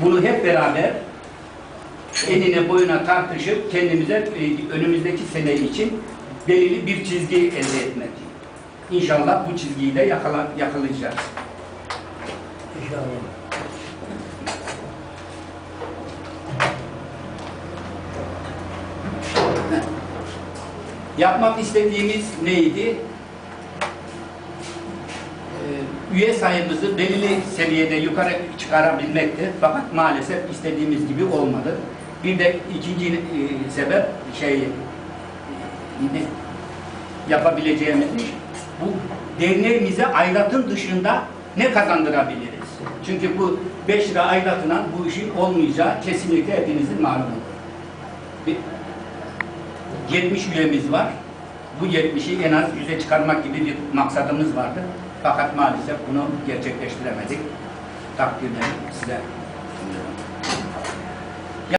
Bunu hep beraber enine boyuna tartışıp kendimize e, önümüzdeki sene için belirli bir çizgi elde etmek. İnşallah bu çizgiyi de yakala, yakalayacağız. İnşallah. Yapmak istediğimiz neydi? Üye sayımızı belirli seviyede yukarı çıkarabilmekti. Fakat maalesef istediğimiz gibi olmadı. Bir de ikinci e, sebep şey e, yapabileceğimiz iş, bu derneğimize aidatın dışında ne kazandırabiliriz? Çünkü bu 5 lira aidatına bu işin olmayacağı kesinlikle hepinizin malumu. Bir- 70 üyemiz var. Bu 70'i en az 100'e çıkarmak gibi bir maksadımız vardı. Fakat maalesef bunu gerçekleştiremedik. Takdirleri size sunuyorum.